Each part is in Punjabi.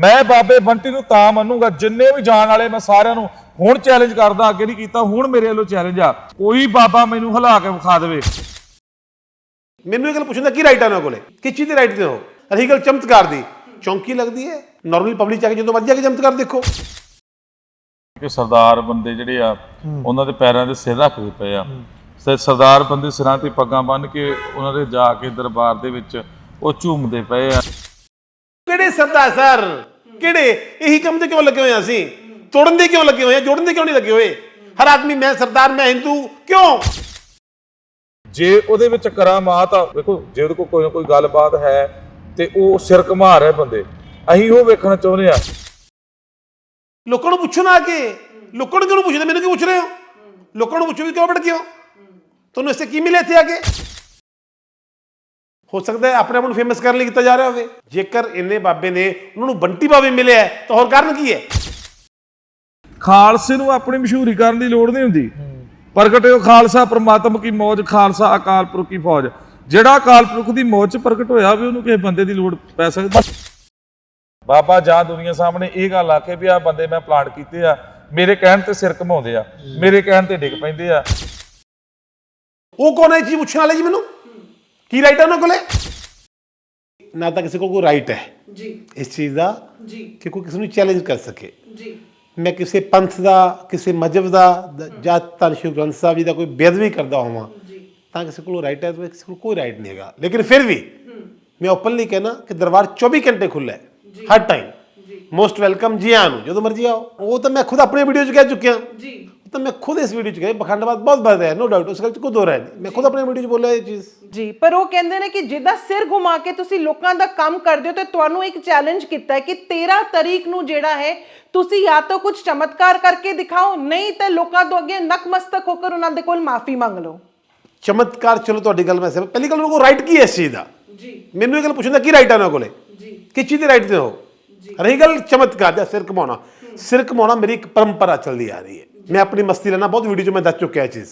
ਮੈਂ ਬਾਬੇ ਬੰਟੀ ਨੂੰ ਤਾਂ ਮੰਨੂਗਾ ਜਿੰਨੇ ਵੀ ਜਾਣ ਵਾਲੇ ਮੈਂ ਸਾਰਿਆਂ ਨੂੰ ਹੁਣ ਚੈਲੰਜ ਕਰਦਾ ਅੱਗੇ ਨਹੀਂ ਕੀਤਾ ਹੁਣ ਮੇਰੇ ਵੱਲੋਂ ਚੈਲੰਜ ਆ। ਕੋਈ ਬਾਬਾ ਮੈਨੂੰ ਹਿਲਾ ਕੇ ਵਿਖਾ ਦੇਵੇ। ਮੈਨੂੰ ਇਹ ਗੱਲ ਪੁੱਛਣ ਦਾ ਕੀ ਰਾਈਟ ਆ ਉਹਨਾਂ ਕੋਲੇ? ਕਿਸ ਚੀਜ਼ ਦੇ ਰਾਈਟ ਤੇ ਹੋ ਰਹੀ ਗੱਲ ਚਮਤਕਾਰ ਦੀ। ਚੌਂਕੀ ਲੱਗਦੀ ਹੈ? ਨਾਰਮਲੀ ਪਬਲਿਕ ਕੇ ਜਦੋਂ ਮਰਜ਼ੀ ਜਾ ਕੇ ਚਮਤਕਾਰ ਦੇਖੋ। ਕਿ ਸਰਦਾਰ ਬੰਦੇ ਜਿਹੜੇ ਆ ਉਹਨਾਂ ਦੇ ਪੈਰਾਂ ਦੇ ਸਿਰ ਰੱਖਦੇ ਪਏ ਆ। ਸ- ਸਰਦਾਰ ਬੰਦੇ ਸਿਰਾਂ ਤੇ ਪੱਗਾਂ ਬੰਨ੍ਹ ਕੇ ਉਹਨਾਂ ਦੇ ਜਾ ਕੇ ਦਰਬਾਰ ਦੇ ਵਿੱਚ ਉਹ ਝੂਮਦੇ ਪਏ ਆ। ਕਿਹੜੇ ਸਰਦਾਰ ਸਰ? ਕਿਹੜੇ? ਇਹੀ ਕੰਮ ਤੇ ਕਿਉਂ ਲੱਗੇ ਹੋਏ ਆ ਅਸੀਂ? ਤੋੜਨ ਦੇ ਕਿਉਂ ਲੱਗੇ ਹੋਏ ਆ? ਜੋੜਨ ਦੇ ਕਿਉਂ ਨਹੀਂ ਲੱਗੇ ਹੋਏ? ਹਰ ਆਦਮੀ ਮੈਂ ਸਰਦਾਰ ਮੈਂ ਹਿੰਦੂ ਕਿਉਂ? ਜੇ ਉਹਦੇ ਵਿੱਚ ਕਰਾਮਾਤ ਆ ਵੇਖੋ ਜੇ ਉਹਦੇ ਕੋਲ ਕੋਈ ਨਾ ਕੋਈ ਗੱਲਬਾਤ ਹੈ ਤੇ ਉਹ ਸਿਰ ਘੁਮਾ ਰਹੇ ਬੰਦੇ। ਅਸੀਂ ਉਹ ਵੇਖਣਾ ਚਾਹੁੰਦੇ ਆ। ਲੋਕਾਂ ਨੂੰ ਪੁੱਛੋ ਨਾ ਆ ਕੇ। ਲੋਕਾਂ ਨੂੰ ਕਿਉਂ ਪੁੱਛਦੇ? ਮੈਨੂੰ ਕਿਉਂ ਪੁੱਛ ਰਹੇ ਹੋ? ਲੋਕਾਂ ਨੂੰ ਪੁੱਛੋ ਵੀ ਕਿਉਂ ਭੜਕੇ ਹੋ? ਤੁਹਾਨੂੰ ਇਸੇ ਕੀ ਮਿਲਿਆ ਇੱਥੇ ਆ ਕੇ? ਹੋ ਸਕਦਾ ਹੈ ਆਪਣੇ ਆਪ ਨੂੰ ਫੇਮਸ ਕਰਨ ਲਈ ਕੀਤਾ ਜਾ ਰਿਹਾ ਹੋਵੇ। ਜੇਕਰ ਇੰਨੇ ਬਾਬੇ ਨੇ ਉਹਨਾਂ ਨੂੰ ਬੰਟੀ ਬਾਬੇ ਮਿਲਿਆ ਹੈ, ਤਾਂ ਹੋਰ ਕਾਰਨ ਕੀ ਹੈ? ਖਾਲਸੇ ਨੂੰ ਆਪਣੀ ਮਸ਼ਹੂਰੀ ਕਰਨ ਦੀ ਲੋੜ ਨਹੀਂ ਹੁੰਦੀ। ਪ੍ਰਗਟਿਓ ਖਾਲਸਾ ਪ੍ਰਮਾਤਮ ਕੀ ਮੌਜ ਖਾਲਸਾ ਅਕਾਲ ਪੁਰਖ ਕੀ ਫੌਜ। ਜਿਹੜਾ ਅਕਾਲ ਪੁਰਖ ਦੀ ਮੌਜ ਚ ਪ੍ਰਗਟ ਹੋਇਆ ਵੀ ਉਹਨੂੰ ਕਿਸੇ ਬੰਦੇ ਦੀ ਲੋੜ ਪੈ ਸਕਦੀ ਬਾਬਾ ਜਾਂ ਦੁਨੀਆ ਸਾਹਮਣੇ ਇਹ ਗੱਲ ਆ ਕੇ ਵੀ ਆ ਬੰਦੇ ਮੈਂ ਪਲਾਂਟ ਕੀਤੇ ਆ ਮੇਰੇ ਕਹਿਣ ਤੇ ਸਿਰ ਘਮਾਉਂਦੇ ਆ ਮੇਰੇ ਕਹਿਣ ਤੇ ਡਿੱਗ ਪੈਂਦੇ ਆ। ਉਹ ਕੌਣ ਹੈ ਚੀਜ਼ ਪੁੱਛਣ ਵਾਲੇ ਜੀ ਮੈਨੂੰ? ਕੀ ਰਾਈਟ ਹੈ ਉਹਨਾਂ ਕੋਲੇ? ਨਾ ਤਾਂ ਕਿਸੇ ਕੋਲ ਕੋਈ ਰਾਈਟ ਹੈ। ਜੀ। ਇਸ ਚੀਜ਼ ਦਾ ਜੀ। ਕਿ ਕੋਈ ਕਿਸੇ ਨੂੰ ਚੈਲੰਜ ਕਰ ਸਕੇ। ਜੀ। ਮੈਂ ਕਿਸੇ ਪੰਥ ਦਾ ਕਿਸੇ ਮਜਹਬ ਦਾ ਦ- ਜਾਂ ਧੰਨ ਸ਼੍ਰੀ ਗੁਰੂ ਗ੍ਰੰਥ ਸਾਹਿਬ ਜੀ ਦਾ ਕੋਈ ਬੇਅਦਬੀ ਕਰਦਾ ਹੋਵਾਂ ਜੀ। ਤਾਂ ਕਿਸੇ ਕੋਲ ਰਾਈਟ ਹੈ ਤੇ ਕਿਸੇ ਕੋਲ ਕੋਈ ਰਾਈਟ ਨਹੀਂ ਹੈਗਾ। ਲੇਕਿਨ ਫਿਰ ਵੀ ਮੈਂ ਓਪਨਲੀ ਕਹਿਣਾ ਕਿ ਦਰਬਾਰ 24 ਘੰਟੇ ਖੁੱਲ੍ਹਾ ਹੈ। ਹਰ ਟਾਈਮ ਮੋਸਟ ਵੈਲਕਮ ਜੀ ਆਇਆਂ ਨੂੰ ਜਦੋਂ ਮਰਜ਼ੀ ਆਓ। ਉਹ ਤਾਂ ਮੈਂ ਖੁਦ ਆਪਣੀ ਵੀਡੀਓ 'ਚ ਕਹਿ ਚੁੱਕਿਆ। ਜੀ। ਤਾਂ ਮੈਂ ਖੁਦ ਇਸ ਵੀਡੀਓ 'ਚ ਕਹਿ ਬਖੰਡਬਾਦ ਬਹੁਤ ਵੱਧ ਹੈ ਨੋ ਡਾਊਟ ਉਸ ਗੱਲ 'ਚ ਕੋਈ ਦੋ ਰਾਏ ਨਹੀਂ ਮੈਂ ਖੁਦ ਆਪਣੀ ਵੀਡੀਓ 'ਚ ਬੋਲਿਆ ਇਹ ਚੀਜ਼। ਜੀ ਪਰ ਉਹ ਕਹਿੰਦੇ ਨੇ ਕਿ ਜਿੱਦਾਂ ਸਿਰ ਘੁਮਾ ਕੇ ਤੁਸੀਂ ਲੋਕਾਂ ਦਾ ਕੰਮ ਕਰਦੇ ਹੋ ਤੇ ਤੁਹਾਨੂੰ ਇੱਕ ਚੈਲੰਜ ਕੀਤਾ ਹੈ ਕਿ 13 ਤਾਰੀਖ ਨੂੰ ਜਿਹੜਾ ਹੈ ਤੁਸੀਂ ਜਾਂ ਤਾਂ ਕੁਝ ਚਮਤਕਾਰ ਕਰਕੇ ਦਿਖਾਓ ਨਹੀਂ ਤੇ ਲੋਕਾਂ ਤੋਂ ਅੱਗੇ ਨਕਮਸਤਕ ਹੋ ਕੇ ਉਹਨਾਂ ਦੇ ਕੋਲ ਮਾਫੀ ਮੰਗ ਲਓ। ਚਮਤਕਾਰ ਚਲੋ ਤੁਹਾਡੀ ਗੱਲ ਮੈਂ ਸਮਝ ਪਹਿਲੀ ਗੱਲ ਉਹਨਾਂ ਕੋਲ ਰਾਈਟ ਕੀ ਹੈ ਇਸ ਚੀਜ਼ ਦਾ? ਜੀ। ਮੈਨੂੰ ਇਹ ਗੱਲ ਪੁੱਛਣ ਦਾ ਕੀ ਰਾਈਟ ਹੈ ਉਹਨਾਂ ਕੋਲੇ? ਜੀ। ਕਿਸ ਚੀਜ਼ ਦੇ ਰਾਈਟ ਤੇ ਹੋ ਰਹੀ ਗੱਲ ਚਮਤਕਾਰ ਦਾ ਸਿਰ ਘਮਾਉਣਾ। ਸਿਰ ਘਮਾਉਣਾ ਮੇਰੀ ਇੱਕ ਪਰੰਪਰਾ ਚੱਲਦੀ ਆ ਰਹੀ ਹੈ। ਮੈਂ ਆਪਣੀ ਮਸਤੀ ਲੈਣਾ ਬਹੁਤ ਵੀਡੀਓ 'ਚ ਮੈਂ ਦੱਸ ਚੁੱਕਿਆ ਇਹ ਚੀਜ਼।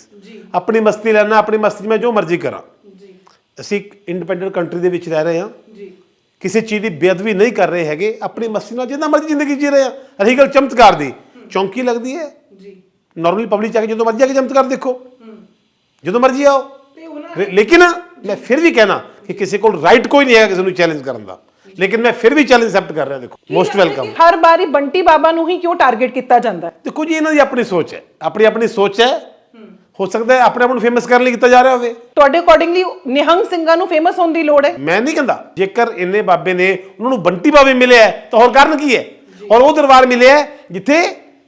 ਆਪਣੀ ਮਸਤੀ ਲੈਣਾ ਆਪਣੀ ਮਸਤੀ 'ਚ ਮੈਂ ਜੋ ਮਰਜ਼ੀ ਕਰਾਂ। ਜੀ। ਅਸੀਂ ਇੰਡੀਪੈਂਡੈਂਟ ਕੰਟਰੀ ਦੇ ਵਿੱਚ ਰਹਿ ਰਹੇ ਹਾਂ। ਜੀ। ਕਿਸੇ ਚੀਜ਼ ਦੀ ਬੇਅਦਬੀ ਨਹੀਂ ਕਰ ਰਹੇ ਹੈਗੇ ਆਪਣੀ ਮਸਤੀ ਨਾਲ ਜਿੰਨਾ ਮਰਜ਼ੀ ਜ਼ਿੰਦਗੀ ਜੀ ਰਹੇ ਹਾਂ। ਰਹੀ ਗੱਲ ਚਮਤਕਾਰ ਦੀ। ਚੌਂਕੀ ਲੱਗਦੀ ਹੈ। ਜੀ। ਨਾਰਮਲੀ ਪਬਲਿਕ ਆ ਕੇ ਜਦੋਂ ਮਰਜ਼ੀ ਆ ਕੇ ਚਮਤਕਾਰ ਦੇਖੋ। ਜਦੋਂ ਮਰਜ਼ੀ ਆਓ। ਲੇਕਿਨ ਮੈਂ ਫਿਰ ਵੀ ਕਹਿਣਾ ਕਿ ਕਿਸੇ ਕੋਲ ਰਾਈਟ ਕੋਈ ਨਹੀਂ ਹੈਗਾ ਕਿਸੇ ਨੂੰ ਚੈਲੰਜ ਕਰਨ ਦਾ। ਲੇਕਿਨ ਮੈਂ ਫਿਰ ਵੀ ਚੈਲੰਜ ਐਕਸੈਪਟ ਕਰ ਰਿਹਾ ਦੇਖੋ ਮੋਸਟ ਵੈਲਕਮ ਹਰ ਵਾਰੀ ਬੰਟੀ ਬਾਬਾ ਨੂੰ ਹੀ ਕਿਉਂ ਟਾਰਗੇਟ ਕੀਤਾ ਜਾਂਦਾ ਹੈ? ਦੇਖੋ ਜੀ ਇਹਨਾਂ ਦੀ ਆਪਣੀ ਸੋਚ ਹੈ ਆਪਣੀ ਆਪਣੀ ਸੋਚ ਹੈ। ਹੋ ਸਕਦਾ ਹੈ ਆਪਣੇ ਆਪ ਨੂੰ ਫੇਮਸ ਕਰਨ ਲਈ ਕੀਤਾ ਜਾ ਰਿਹਾ ਹੋਵੇ। ਤੁਹਾਡੇ ਅਕੋਰਡਿੰਗਲੀ ਨਿਹੰਗ ਸਿੰਘਾਂ ਨੂੰ ਫੇਮਸ ਹੋਣ ਦੀ ਲੋੜ ਹੈ? ਮੈਂ ਨਹੀਂ ਕਹਿੰਦਾ ਜੇਕਰ ਇੰਨੇ ਬਾਬੇ ਨੇ ਉਹਨਾਂ ਨੂੰ ਬੰਟੀ ਬਾਬੇ ਮਿਲਿਆ ਹੈ, ਤਾਂ ਹੋਰ ਕਾਰਨ ਕੀ ਹੈ? ਔਰ ਉਹ ਦਰਬਾਰ ਮਿਲਿਆ ਹੈ, ਜਿੱਥੇ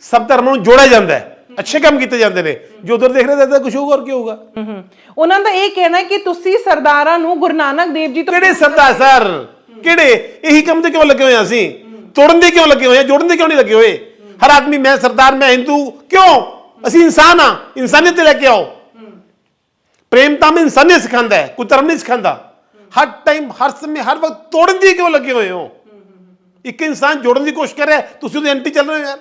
ਸਭ ਧਰਮਾਂ ਨੂੰ ਜੋੜਿਆ ਜਾਂਦਾ ਹੈ ਅੱਛੇ ਕੰਮ ਕੀਤੇ ਜਾਂਦੇ ਨੇ। ਜੋ ਉਧਰ ਦੇਖ ਰਹੇ ਤਾਂ ਕੁਝ ਹੋਊਗਾ ਔਰ ਕੀ ਹੋਊਗਾ? ਹਮ, ਉਹਨਾਂ ਦਾ ਇਹ ਕਹਿਣਾ ਹੈ ਕਿ ਤੁਸੀਂ ਸਰਦਾਰਾਂ ਨੂੰ ਗੁਰੂ ਨਾਨਕ ਦੇਵ ਜੀ ਤੋਂ ਕਿਹੜੇ ਸਰਦਾਰ ਸਰ? ਕਿਹੜੇ? ਇਹੀ ਕੰਮ ਤੇ ਕਿਉਂ ਲੱਗੇ ਹੋਏ ਆ ਅਸੀਂ? ਤੋੜਨ ਦੇ ਕਿਉਂ ਲੱਗੇ ਹੋਏ ਆ? ਜੋੜਨ ਦੇ ਕਿਉਂ ਨਹੀਂ ਲੱਗੇ ਹੋਏ? ਹਰ ਆਦਮੀ, ਮੈਂ ਸਰਦਾਰ, ਮੈਂ ਹਿੰਦੂ, ਕਿਉਂ? ਅਸੀਂ ਇਨਸਾਨ ਆ, ਇਨਸਾਨੀਅਤ ਲੈ ਕੇ ਆਓ। ਪ੍ਰੇਮ ਤਾਂ ਮੈਂ ਇਨਸਾਨੀਅਤ ਸਿਖਾਉਂਦਾ ਹੈ, ਕੋਈ ਧਰਮ ਨਹੀਂ ਸਿਖਾਉਂਦਾ। ਹਰ ਟਾਈਮ ਹਰ ਸਮੇਂ, ਹਰ ਵਕਤ ਤੋੜਨ ਦੀ ਕਿਉਂ ਲੱਗੇ ਹੋਏ ਹੋ? ਇੱਕ ਇਨਸਾਨ ਜੋੜਨ ਦੀ ਕੋਸ਼ਿਸ਼ ਕਰ ਰਿਹਾ ਤੁਸੀਂ ਉਹਦੇ ਐਂਟੀ ਚੱਲ ਰਹੇ ਹੋ ਯਾਰ।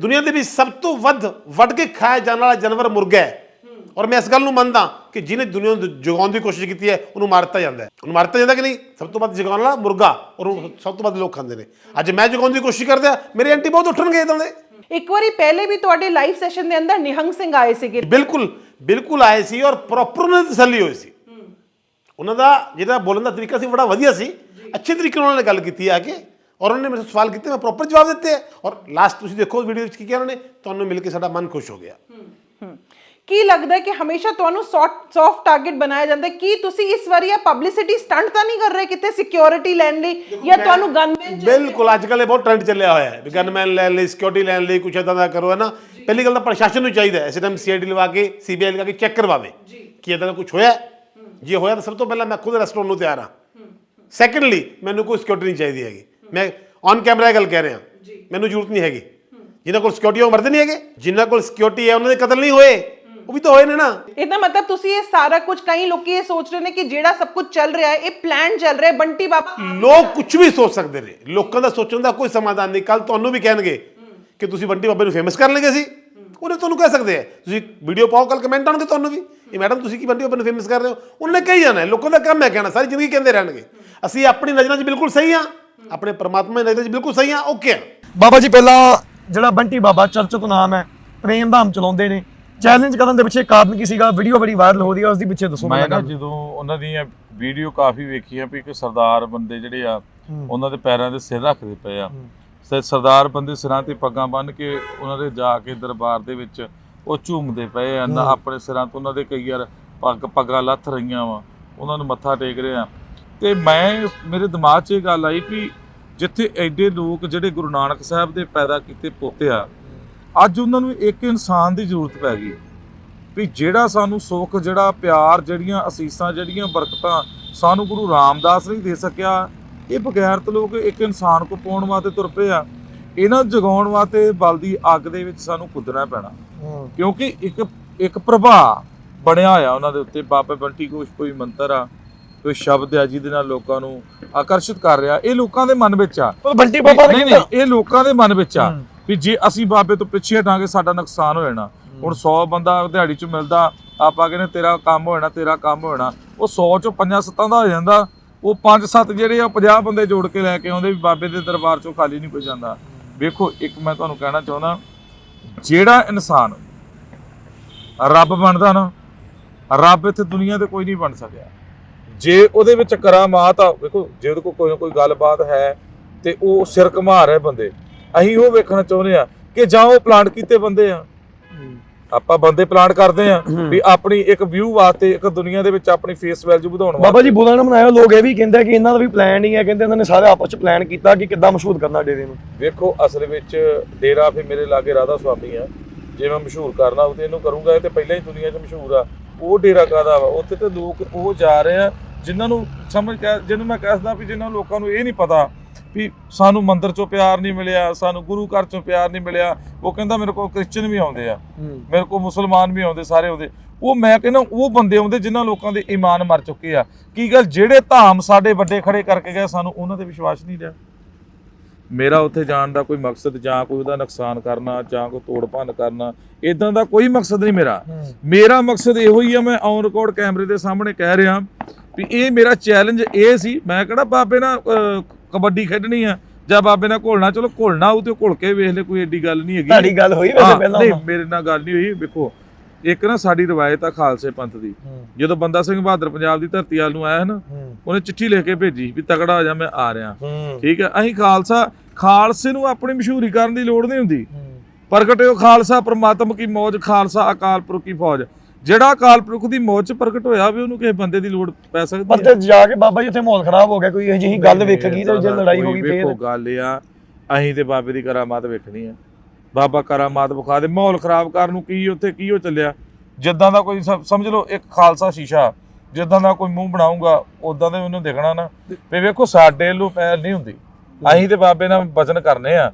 ਦੁਨੀਆ ਦੇ ਵਿੱਚ ਸਭ ਤੋਂ ਵੱਧ ਵੱਢ ਕੇ ਖਾਇਆ ਜਾਣ ਵਾਲਾ ਜਾਨਵਰ ਮੁਰਗਾ ਹੈ। ਔਰ ਮੈਂ ਇਸ ਗੱਲ ਨੂੰ ਮੰਨਦਾ ਕਿ ਜਿਹਨੇ ਦੁਨੀਆ ਨੂੰ ਜਗਾਉਣ ਦੀ ਕੋਸ਼ਿਸ਼ ਕੀਤੀ ਹੈ ਉਹਨੂੰ ਮਾਰ ਦਿੱਤਾ ਜਾਂਦਾ ਹੈ। ਉਹਨੂੰ ਮਾਰ ਦਿੱਤਾ ਜਾਂਦਾ ਕਿ ਨਹੀਂ? ਸਭ ਤੋਂ ਵੱਧ ਜਗਾਉਣ ਵਾਲਾ ਮੁਰਗਾ ਔਰ ਉਹ ਸਭ ਤੋਂ ਵੱਧ ਲੋਕ ਖਾਂਦੇ ਨੇ। ਅੱਜ ਮੈਂ ਜਗਾਉਣ ਦੀ ਕੋਸ਼ਿਸ਼ ਕਰਦਾ ਮੇਰੇ ਐਂਟੀ ਬਹੁਤ ਉੱਠਣਗੇ ਇਦਾਂ ਦੇ। ਇੱਕ ਵਾਰੀ ਪਹਿਲੇ ਵੀ ਤੁਹਾਡੇ ਲਾਈਵ ਸੈਸ਼ਨ ਦੇ ਅੰਦਰ ਨਿਹੰਗ ਸਿੰਘ ਆਏ ਸੀਗੇ। ਬਿਲਕੁਲ ਬਿਲਕੁਲ ਆਏ ਸੀ ਔਰ ਪ੍ਰੋਪਰ ਉਹਨਾਂ ਦੀ ਤਸੱਲੀ ਹੋਈ ਸੀ। ਉਹਨਾਂ ਦਾ ਜਿਹੜਾ ਬੋਲਣ ਦਾ ਤਰੀਕਾ ਸੀ ਬੜਾ ਵਧੀਆ ਸੀ। ਅੱਛੇ ਤਰੀਕੇ ਨਾਲ ਉਹਨਾਂ ਨੇ ਗੱਲ ਕੀਤੀ ਆ ਕੇ ਔਰ ਉਹਨਾਂ ਨੇ ਮੇਰੇ ਤੋਂ ਸਵਾਲ ਕੀਤੇ ਮੈਂ ਪ੍ਰੋਪਰ ਜਵਾਬ ਦਿੱਤੇ। ਔਰ ਲਾਸਟ ਤੁਸੀਂ ਦੇਖੋ ਵੀਡੀਓ ਵਿੱਚ ਕੀ ਕਿਹਾ ਉਹਨਾਂ ਨੇ ਤੁਹਾਨੂੰ ਮਿਲ ਕੇ ਸਾਡਾ ਮਨ ਖੁਸ਼ ਹੋ ਗਿਆ। ਕੀ ਲੱਗਦਾ ਹੈ ਕਿ ਹਮੇਸ਼ਾ ਤੁਹਾਨੂੰ ਸੌਫਟ ਟਾਰਗੇਟ ਬਣਾਇਆ ਜਾਂਦਾ ਹੈ? ਕੀ ਤੁਸੀਂ ਇਸ ਵਾਰੀ ਇਹ ਪਬਲਿਸਿਟੀ ਸਟੰਟ ਤਾਂ ਨਹੀਂ ਕਰ ਰਹੇ ਕਿਤੇ ਸਿਕਿਉਰਿਟੀ ਲੈਣ ਲਈ ਜਾਂ ਤੁਹਾਨੂੰ ਗਨਮੈਨ ਬਿਲਕੁਲ ਅੱਜ ਕੱਲ੍ਹ ਇਹ ਬਹੁਤ ਟ੍ਰੈਂਡ ਚੱਲਿਆ ਹੋਇਆ ਹੈ ਗਨਮੈਨ ਲੈਣ ਲਈ ਸਿਕਿਉਰਿਟੀ ਲੈਣ ਲਈ ਕੁਛ ਇਦਾਂ ਦਾ ਕਰੋ ਹੈ ਨਾ? ਪਹਿਲੀ ਗੱਲ ਤਾਂ ਪ੍ਰਸ਼ਾਸਨ ਨੂੰ ਚਾਹੀਦਾ ਹੈ ਐਸੇ ਟਾਈਮ ਸੀਆਈਡੀ ਲਵਾ ਕੇ ਸੀਬੀਆਈ ਲਗਾ ਕੇ ਚੈੱਕ ਕਰਵਾਵੇ ਕਿ ਇਦਾਂ ਦਾ ਕੁਝ ਹੋਇਆ? ਜੇ ਹੋਇਆ ਤਾਂ ਸਭ ਤੋਂ ਪਹਿਲਾਂ ਮੈਂ ਖੁਦ ਅਰੈਸਟ ਹੋਣ ਨੂੰ ਤਿਆਰ ਹਾਂ। ਸੈਕੰਡਲੀ ਮੈਨੂੰ ਕੋਈ ਸਿਕਿਉਰਿਟੀ ਨਹੀਂ ਚਾਹੀਦੀ ਹੈਗੀ। ਮੈਂ ਔਨ ਕੈਮਰਾ ਗੱਲ ਕਹਿ ਰਿਹਾ। ਮੈਨੂੰ ਜ਼ਰੂਰਤ ਨਹੀਂ ਹੈਗੀ। ਜਿਨ੍ਹਾਂ ਕੋਲ ਸਿਕਿਉਰਿਟੀ ਉਹ ਮਰਦੇ ਨਹੀਂ ਹੈਗੇ। ਜਿਨ੍ਹਾਂ ਕੋਲ ਸਿਕਿਉਰਿਟੀ ਹੈ ਉਹਨਾਂ ਦੇ ਕਤਲ ਨਹੀਂ ਹੋਏ। ਉਹ ਵੀ ਤਾਂ ਹੋਏ ਨੇ ਨਾ। ਇਹਦਾ ਮਤਲਬ ਤੁਸੀਂ ਇਹ ਸਾਰਾ ਕੁਝ ਕਈ ਲੋਕੀ ਇਹ ਸੋਚ ਰਹੇ ਨੇ ਕਿ ਜਿਹੜਾ ਸਭ ਕੁਝ ਚੱਲ ਰਿਹਾ ਹੈ ਇਹ ਪਲਾਨ ਚੱਲ ਰਿਹਾ ਹੈ ਬੰਟੀ ਬਾਬਾ। ਲੋਕ ਕੁਝ ਵੀ ਸੋਚ ਸਕਦੇ ਨੇ। ਲੋਕਾਂ ਦਾ ਸੋਚਣ ਦਾ ਕੋਈ ਸਮਾਧਾਨ ਨਹੀਂ। ਕੱਲ ਤੁਹਾਨੂੰ ਵੀ ਕਹਿਣਗੇ ਕਿ ਤੁਸੀਂ ਬੰਟੀ ਬਾਬੇ ਨੂੰ ਫੇਮਸ ਕਰਨ ਲੱਗੇ ਸੀ। ਉਹਨੇ ਤੁਹਾਨੂੰ ਕਹਿ ਸਕਦੇ ਆ। ਤੁਸੀਂ ਵੀਡੀਓ ਪਾਓ ਕੱਲ ਕਮੈਂਟ ਆਉਣਗੇ ਤੁਹਾਨੂੰ ਵੀ। ਇਹ ਮੈਡਮ ਤੁਸੀਂ ਕੀ ਬੰਟੀ ਬਾਬੇ ਨੂੰ ਫੇਮਸ ਕਰ ਰਹੇ ਹੋ? ਉਹਨਾਂ ਨੇ ਕਹੀ ਜਾਣਾ ਹੈ, ਲੋਕਾਂ ਦਾ ਕੰਮ ਹੈ ਕਹਿਣਾ। ਸਾਰੀ ਜ਼ਿੰਦਗੀ ਕਹਿੰਦੇ ਰਹਿਣਗੇ। ਅਸੀਂ ਆਪਣੀ ਨਜ਼ਰਾਂ 'ਚ ਬਿਲਕੁਲ ਸਹੀ ਹਾਂ। ਆਪਣੇ ਪਰਮਾਤਮਾ ਦੇ ਨਜ਼ਰ 'ਚ ਬਿਲਕੁਲ ਸਹੀ ਆ ਓਕੇ ਆ। ਬਾਬਾ ਜੀ ਪਹਿਲਾਂ ਜਿਹੜਾ ਬੰਟੀ ਬਾਬਾ ਚਰਚ ਤੋਂ ਨਾਮ ਹੈ ਪ੍ਰੇਮ ਧਾਮ ਚਲਾਉਂਦੇ ਨੇ। ਚੈਲੰਜ ਕਰਨ ਦੇ ਪਿੱਛੇ ਕਾਰਨ ਕੀ ਸੀਗਾ? ਵੀਡੀਓ ਬੜੀ ਵਾਇਰਲ ਹੋ ਰਹੀ ਹੈ ਉਸ ਦੇ ਪਿੱਛੇ ਦੱਸੋ ਮੈਂ ਨਾ। ਜਦੋਂ ਉਹਨਾਂ ਦੀਆਂ ਵੀਡੀਓ ਕਾਫੀ ਵੇਖੀਆਂ ਵੀ ਕਿ ਸਰਦਾਰ ਬੰਦੇ ਜਿਹੜੇ ਆ ਉਹਨਾਂ ਦੇ ਪੈਰਾਂ ਦੇ ਸਿਰ ਰੱਖਦੇ ਪਏ ਆ। ਤੇ ਸਰਦਾਰ ਬੰਦੇ ਸਿਰਾਂ ਤੇ ਪੱਗਾਂ ਬੰਨ੍ਹ ਕੇ ਉਹਨਾਂ ਦੇ ਜਾ ਕੇ ਦਰਬਾਰ ਦੇ ਵਿੱਚ ਉਹ ਝੂਮਦੇ ਪਏ ਆ। ਨਾ ਆਪਣੇ ਸਿਰਾਂ ਤੋਂ ਉਹਨਾਂ ਦੇ ਕਈ ਵਾਰ ਪੱਗ ਪੱਗਾਂ ਲੱਥ ਰਹੀਆਂ ਵਾ। ਉਹਨਾਂ ਨੂੰ ਮੱਥਾ ਟੇਕ ਰਹੇ ਆ। ਤੇ ਮੈਂ ਮੇਰੇ ਦਿਮਾਗ 'ਚ ਇਹ ਗੱਲ ਆਈ ਵੀ ਜਿੱਥੇ ਐਡੇ ਲੋਕ ਜਿਹੜੇ ਗੁਰੂ ਨਾਨਕ ਸਾਹਿਬ ਦੇ ਪੈਦਾ ਕੀਤੇ ਪੋਤੇ ਆ ਅੱਜ ਉਹਨਾਂ ਨੂੰ ਇੱਕ ਇਨਸਾਨ ਦੀ ਜ਼ਰੂਰਤ ਪੈ ਗਈ ਵੀ ਜਿਹੜਾ ਸਾਨੂੰ ਸੁੱਖ ਜਿਹੜਾ ਪਿਆਰ ਜਿਹੜੀਆਂ ਅਸੀਸਾਂ ਜਿਹੜੀਆਂ ਬਰਕਤਾਂ ਸਾਨੂੰ ਗੁਰੂ ਰਾਮਦਾਸ ਨਹੀਂ ਦੇ ਸਕਿਆ ਇਹ ਬਗੈਰਤ ਲੋਕ ਇੱਕ ਇਨਸਾਨ ਕੋ ਪਾਉਣ ਵਾਸਤੇ ਤੁਰ ਪਏ ਆ। ਇਹਨਾਂ ਜਗਾਉਣ ਵਾਸਤੇ ਬਲਦੀ ਅੱਗ ਦੇ ਵਿੱਚ ਸਾਨੂੰ ਕੁੱਦਣਾ ਪੈਣਾ। ਕਿਉਂਕਿ ਇੱਕ ਇੱਕ ਪ੍ਰਭਾਵ ਬਣਿਆ ਹੋਇਆ ਉਹਨਾਂ ਦੇ ਉੱਤੇ। ਬਾਬਾ ਬੰਟੀ ਕੋਸ਼ ਕੋਈ ਮੰਤਰ ਆ ਕੋਈ ਸ਼ਬਦ ਆ ਜਿਹਦੇ ਨਾਲ ਲੋਕਾਂ ਨੂੰ ਆਕਰਸ਼ਿਤ ਕਰ ਰਿਹਾ। ਇਹ ਲੋਕਾਂ ਦੇ ਮਨ ਵਿੱਚ ਆ। ਬੰਟੀ ਬਾਬਾ ਨਹੀਂ ਇਹ ਲੋਕਾਂ ਦੇ ਮਨ ਵਿੱਚ ਆ। ਵੀ ਜੇ ਅਸੀਂ ਬਾਬੇ ਤੋਂ ਪਿੱਛੇ ਹਟਾਂਗੇ ਸਾਡਾ ਨੁਕਸਾਨ ਹੋ ਜਾਣਾ। ਹੁਣ 100 ਬੰਦਾ ਦਿਹਾੜੀ 'ਚ ਮਿਲਦਾ ਆਪਾਂ ਕਹਿੰਦੇ ਤੇਰਾ ਕੰਮ ਹੋ ਜਾਣਾ ਤੇਰਾ ਕੰਮ ਹੋ ਜਾਣਾ। ਉਹ 100 ਚੋਂ 5-7 ਦਾ ਹੋ ਜਾਂਦਾ। ਉਹ 5-7 ਜਿਹੜੇ ਆ 50 ਬੰਦੇ ਜੋੜ ਕੇ ਲੈ ਕੇ ਆਉਂਦੇ ਵੀ ਬਾਬੇ ਦੇ ਦਰਬਾਰ 'ਚੋਂ ਖਾਲੀ ਨਹੀਂ ਕੋਈ ਜਾਂਦਾ। ਵੇਖੋ ਇੱਕ ਮੈਂ ਤੁਹਾਨੂੰ ਕਹਿਣਾ ਚਾਹੁੰਦਾ ਜਿਹੜਾ ਇਨਸਾਨ ਰੱਬ ਬਣਦਾ ਨਾ ਰੱਬ ਇੱਥੇ ਦੁਨੀਆ ਤੇ ਕੋਈ ਨਹੀਂ ਬਣ ਸਕਿਆ। ਜੇ ਉਹਦੇ ਵਿੱਚ ਕਰਾਮਾਤ ਆ ਵੇਖੋ ਜੇ ਉਹਦੇ ਕੋਲ ਕੋਈ ਨਾ ਕੋਈ ਗੱਲਬਾਤ ਹੈ ਤੇ ਉਹ ਸਿਰ ਘਮਾ ਰਹੇ ਬੰਦੇ। ਅਸੀਂ ਉਹ ਵੇਖਣਾ ਚਾਹੁੰਦੇ ਆ ਕਿ ਜਾਂ ਉਹ ਪਲਾਂਟ ਕੀਤੇ ਬੰਦੇ ਆ। ਆਪਾਂ ਬੰਦੇ ਪਲਾਂਟ ਕਰਦੇ ਆ ਵੀ ਆਪਣੀ ਇੱਕ ਵਿਊ ਵਾਸਤੇ ਇੱਕ ਦੁਨੀਆ ਦੇ ਵਿੱਚ ਆਪਣੀ ਫੇਸ ਵੈਲਿਊ ਵਧਾਉਣ ਵਾਸਤੇ ਬਾਬਾ ਜੀ ਬੁਲਾ ਨਾ ਬਣਾਇਆ ਲੋਕ ਇਹ ਵੀ ਕਹਿੰਦੇ ਕਿ ਇਹਨਾਂ ਦਾ ਵੀ ਪਲਾਨ ਨਹੀਂ ਹੈ ਕਹਿੰਦੇ ਇਹਨਾਂ ਨੇ ਸਾਰੇ ਆਪਸ ਚ ਪਲਾਨ ਕੀਤਾ ਕਿ ਕਿੱਦਾਂ ਮਸ਼ਹੂਰ ਕਰਨਾ ਡੇਰੇ ਨੂੰ। ਵੇਖੋ ਅਸਲ ਵਿੱਚ ਡੇਰਾ ਫੇ ਮੇਰੇ ਲਾਗੇ ਰਾਧਾ ਸੁਆਮੀ ਆ। ਜੇ ਮੈਂ ਮਸ਼ਹੂਰ ਕਰਨਾ ਉਹ ਤੇ ਇਹਨੂੰ ਕਰੂੰਗਾ ਇਹ ਤੇ ਪਹਿਲਾਂ ਹੀ ਦੁਨੀਆ 'ਚ ਮਸ਼ਹੂਰ ਆ। ਉਹ ਡੇਰਾ ਕਾਦਾ ਵਾ? ਉੱਥੇ ਤੇ ਲੋਕ ਉਹ ਜਾ ਰਹੇ ਆ ਜਿਨ੍ਹਾਂ ਨੂੰ ਸਮਝ ਕਹਿ ਜਿਹਨੂੰ ਮੈਂ ਕਹਿਸਦਾ ਵੀ ਜਿਨ੍ਹਾਂ ਲੋਕਾਂ ਨੂੰ ਇਹ ਨਹੀਂ ਪਤਾ ਵੀ ਸਾਨੂੰ ਮੰਦਿਰ ਚੋਂ ਪਿਆਰ ਨਹੀਂ ਮਿਲਿਆ ਸਾਨੂੰ ਗੁਰੂ ਘਰ ਚੋਂ ਪਿਆਰ ਨਹੀਂ ਮਿਲਿਆ। ਉਹ ਕਹਿੰਦਾ ਮੇਰੇ ਕੋਲ ਕ੍ਰਿਸਚੀਅਨ ਵੀ ਆਉਂਦੇ ਆ ਮੇਰੇ ਕੋਲ ਮੁਸਲਮਾਨ ਵੀ ਆਉਂਦੇ ਸਾਰੇ ਆਉਂਦੇ। ਉਹ ਮੈਂ ਕਹਿੰਦਾ ਉਹ ਬੰਦੇ ਆਉਂਦੇ ਜਿਨ੍ਹਾਂ ਲੋਕਾਂ ਦੇ ਈਮਾਨ ਮਰ ਚੁੱਕੇ ਆ। ਕੀ ਗੱਲ ਜਿਹੜੇ ਧਾਮ ਸਾਡੇ ਵੱਡੇ ਖੜੇ ਕਰਕੇ ਗਏ ਸਾਨੂੰ ਉਹਨਾਂ ਤੇ ਵਿਸ਼ਵਾਸ ਨਹੀਂ ਰਿਹਾ? ਮੇਰਾ ਉੱਥੇ ਜਾਣ ਦਾ ਕੋਈ ਮਕਸਦ ਜਾਂ ਕੋਈ ਉਹਦਾ ਨੁਕਸਾਨ ਕਰਨਾ ਜਾਂ ਕੋਈ ਤੋੜ ਭੰਨ ਕਰਨਾ ਇਦਾਂ ਦਾ ਕੋਈ ਮਕਸਦ ਨਹੀਂ ਮੇਰਾ। ਮੇਰਾ ਮਕਸਦ ਇਹੋ ਹੀ ਆ ਮੈਂ ਔਨ ਰਿਕਾਰਡ ਕੈਮਰੇ ਦੇ ਸਾਹਮਣੇ ਕਹਿ ਰਿਹਾ ਵੀ ਇਹ ਮੇਰਾ ਚੈਲੰਜ ਇਹ ਸੀ। ਮੈਂ ਕਿਹੜਾ ਬਾਬੇ ਨਾਲ ਕਬੱਡੀ ਖੇਡਣੀ ਆ। ਜਾਂ ਬਾਬੇ ਨਾਲ ਘੋਲਣਾ ਚਲੋ ਘੋਲਣਾ ਉਹ ਤੇ ਘੁਲ ਕੇ ਵੇਖ ਲੈ ਕੋਈ ਏਡੀ ਗੱਲ ਨਹੀਂ ਹੈਗੀ। ਤੁਹਾਡੀ ਗੱਲ ਹੋਈ ਵੈਸੇ ਪਹਿਲਾਂ ਨਹੀਂ? ਮੇਰੇ ਨਾਲ ਗੱਲ ਨਹੀਂ ਹੋਈ ਵੇਖੋ। ਇੱਕ ਨਾ ਸਾਡੀ ਰਵਾਇਤ ਆ ਖਾਲਸੇ ਪੰਥ ਦੀ। ਜਦੋਂ ਬੰਦਾ ਸਿੰਘ ਬਹਾਦਰ ਪੰਜਾਬ ਦੀ ਧਰਤੀ ਵੱਲ ਨੂੰ ਆਇਆ ਨਾ ਉਹਨੇ ਚਿੱਠੀ ਲਿਖ ਕੇ ਭੇਜੀ ਵੀ ਤਕੜਾ ਹੋ ਜਾ ਮੈਂ ਆ ਰਿਹਾ। ਠੀਕ ਹੈ ਅਸੀਂ ਖਾਲਸਾ ਖਾਲਸੇ ਨੂੰ ਆਪਣੀ ਮਸ਼ਹੂਰੀ ਕਰਨ ਦੀ ਲੋੜ ਨਹੀਂ ਹੁੰਦੀ। ਪ੍ਰਗਟਿਓ ਖਾਲਸਾ ਪ੍ਰਮਾਤਮ ਕੀ ਮੌਜ ਖਾਲਸਾ ਅਕਾਲ ਪੁਰਖ ਕੀ ਫੌਜ। ਜਿਹੜਾ ਅਕਾਲ ਪੁਰਖ ਦੀ ਚ ਪ੍ਰਗਟ ਹੋਇਆ ਵੀ ਉਹਨੂੰ ਕਿਸੇ ਬੰਦੇ ਦੀ ਲੋੜ ਪੈ ਸਕਦੀ ਪਰ ਤੇ ਜਾ ਕੇ ਬਾਬਾ ਜੀ ਉੱਥੇ ਮਾਹੌਲ ਖਰਾਬ ਹੋ ਗਿਆ ਕੋਈ ਇਹੋ ਜਿਹੀ ਗੱਲ ਵੇਖ ਗਈ ਤੇ ਜੇ ਲੜਾਈ ਹੋ ਗਈ ਵੇਖੋ ਫੇਰ ਗੱਲ ਆ ਅਸੀਂ ਤੇ ਬਾਬੇ ਦੀ ਕਰਾਮਾਤ ਵੇਖਣੀ ਆ। ਬਾਬਾ ਕਰਾਮਾਤ ਵਿਖਾ ਦੇ ਮਾਹੌਲ ਖਰਾਬ ਕਰਨ ਨੂੰ ਕੀ ਉੱਥੇ ਕੀ ਹੋ ਚੱਲਿਆ? ਜਿੱਦਾਂ ਦਾ ਕੋਈ ਸਮ- ਸਮਝ ਲਓ ਇੱਕ ਖਾਲਸਾ ਸ਼ੀਸ਼ਾ ਜਿੱਦਾਂ ਦਾ ਕੋਈ ਮੂੰਹ ਬਣਾਊਗਾ ਉਦਾਂ ਦੇ ਉਹਨੂੰ ਦਿਖਣਾ ਨਾ। ਤੇ ਵੇਖੋ ਸਾਡੇ ਵੱਲੋਂ ਪਹਿਲ ਨਹੀਂ ਹੁੰਦੀ। ਅਸੀਂ ਤੇ ਬਾਬੇ ਨਾਲ ਵਚਨ ਕਰਨੇ ਆ।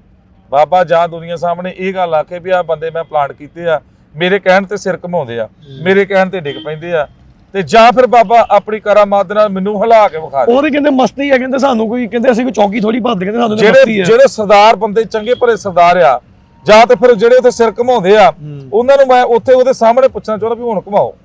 ਬਾਬਾ ਜਾਂ ਦੁਨੀਆ ਸਾਹਮਣੇ ਇਹ ਗੱਲ ਆਖੇ ਵੀ ਆ ਬੰਦੇ ਮੈਂ ਪਲਾਂਟ ਕੀਤੇ ਆ ਮੇਰੇ ਕਹਿਣ ਤੇ ਸਿਰ ਘਮਾਉਂਦੇ ਆ ਮੇਰੇ ਕਹਿਣ ਤੇ ਡਿੱਗ ਪੈਂਦੇ ਆ ਤੇ ਜਾਂ ਫਿਰ ਬਾਬਾ ਆਪਣੀ ਕਰਾਮਾਤ ਦੇ ਨਾਲ ਮੈਨੂੰ ਹਿਲਾ ਕੇ ਵਿਖਾ ਦੇ। ਉਹਦੇ ਕਹਿੰਦੇ ਮਸਤੀ ਹੈ ਕਹਿੰਦੇ ਸਾਨੂੰ ਕੋਈ ਕਹਿੰਦੇ ਅਸੀਂ ਕੋਈ ਚੌਕੀ ਥੋੜੀ ਭੱਜ ਕਹਿੰਦੇ ਸਾਨੂੰ ਤਾਂ ਜਿਹੜੇ ਜਿਹੜੇ ਸਰਦਾਰ ਬੰਦੇ ਚੰਗੇ ਭਲੇ ਸਰਦਾਰ ਆ ਜਾਂ ਤੇ ਫਿਰ ਜਿਹੜੇ ਉੱਥੇ ਸਿਰ ਘਮਾਉਂਦੇ ਆ ਉਹਨਾਂ ਨੂੰ ਮੈਂ ਉੱਥੇ ਉਹਦੇ ਸਾਹਮਣੇ ਪੁੱਛਣਾ ਚਾਹੁੰਦਾ ਵੀ ਹੁਣ ਘਮਾਓ।